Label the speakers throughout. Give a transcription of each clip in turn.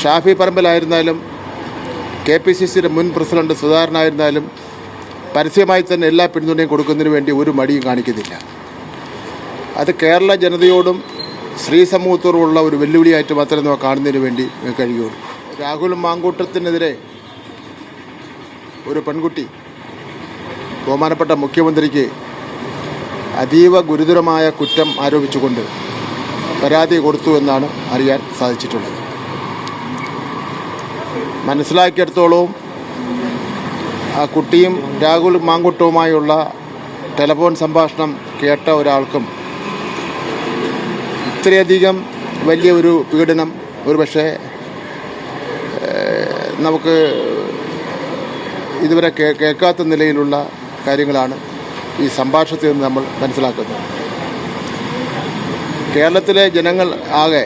Speaker 1: ഷാഫി പറമ്പിലായിരുന്നാലും K P C സിയുടെ മുൻ പ്രസിഡന്റ് സുധാകരനായിരുന്നാലും പരസ്യമായി തന്നെ എല്ലാ പിന്തുണയും കൊടുക്കുന്നതിന് വേണ്ടി ഒരു മടിയും കാണിക്കുന്നില്ല. അത് കേരള ജനതയോടും സ്ത്രീ സമൂഹത്തോടുമുള്ള ഒരു വെല്ലുവിളിയായിട്ട് മാത്രമേ നമ്മൾ കാണുന്നതിന് വേണ്ടി കഴിയുള്ളൂ രാഹുൽ മാങ്കൂട്ടത്തിനെതിരെ ഒരു പെൺകുട്ടി ബഹുമാനപ്പെട്ട മുഖ്യമന്ത്രിക്ക് അതീവ ഗുരുതരമായ കുറ്റം ആരോപിച്ചുകൊണ്ട് പരാതി കൊടുത്തു എന്നാണ് അറിയാൻ സാധിച്ചിട്ടുള്ളത്. മനസ്സിലാക്കിയെടുത്തോളവും ആ കുട്ടിയും രാഹുൽ മാങ്കുട്ടവുമായുള്ള ടെലഫോൺ സംഭാഷണം കേട്ട ഒരാൾക്കും ഇത്രയധികം വലിയ ഒരു പീഡനം ഒരു പക്ഷേ നമുക്ക് ഇതുവരെ കേൾക്കാത്ത നിലയിലുള്ള കാര്യങ്ങളാണ് ഈ സംഭാഷണത്തിൽ നിന്ന് നമ്മൾ മനസ്സിലാക്കുന്നത്. കേരളത്തിലെ ജനങ്ങൾ ആകെ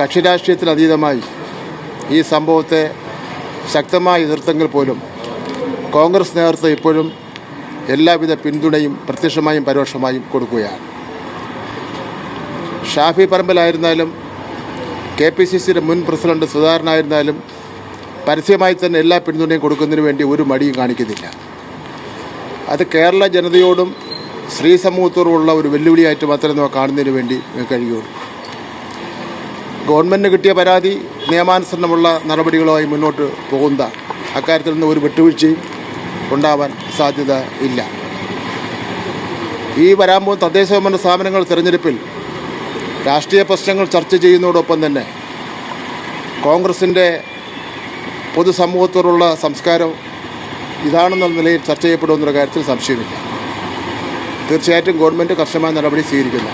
Speaker 1: കക്ഷിരാഷ്ട്രീയത്തിന് അതീതമായി ഈ സംഭവത്തെ ശക്തമായി എതിർത്തെങ്കിൽ പോലും കോൺഗ്രസ് നേതൃത്വം ഇപ്പോഴും എല്ലാവിധ പിന്തുണയും പ്രത്യക്ഷമായും പരോക്ഷമായും കൊടുക്കുകയാണ്. ഷാഫി പറമ്പിലായിരുന്നാലും കെ പി സി സിയുടെ മുൻ പ്രസിഡന്റ് സുധാകരനായിരുന്നാലും പരസ്യമായി തന്നെ എല്ലാ പിന്തുണയും കൊടുക്കുന്നതിന് വേണ്ടി ഒരു മടിയും കാണിക്കുന്നില്ല. അത് കേരള ജനതയോടും സ്ത്രീ സമൂഹത്തോടുമുള്ള ഒരു വെല്ലുവിളിയായിട്ട് മാത്രമേ നമുക്ക് കാണുന്നതിന് വേണ്ടി കഴിയുള്ളൂ ഗവൺമെന്റിന് കിട്ടിയ പരാതി നിയമാനുസരണമുള്ള നടപടികളുമായി മുന്നോട്ട് പോകുന്ന അക്കാര്യത്തിൽ നിന്ന് ഒരു വിട്ടുവീഴ്ചയും ഉണ്ടാവാൻ സാധ്യത ഇല്ല. ഈ വരാൻ പോകുന്ന തദ്ദേശ സ്വയംഭരണ സ്ഥാപനങ്ങൾ തിരഞ്ഞെടുപ്പിൽ രാഷ്ട്രീയ പ്രശ്നങ്ങൾ ചർച്ച ചെയ്യുന്നതോടൊപ്പം തന്നെ കോൺഗ്രസിന്റെ പൊതുസമൂഹത്തോടുള്ള സംസ്കാരം ഇതാണെന്നുള്ള നിലയിൽ ചർച്ച ചെയ്യപ്പെടുമെന്നുള്ള കാര്യത്തിൽ സംശയമില്ല. തീർച്ചയായിട്ടും ഗവൺമെന്റ് കർശനമായ നടപടി സ്വീകരിക്കുന്നു.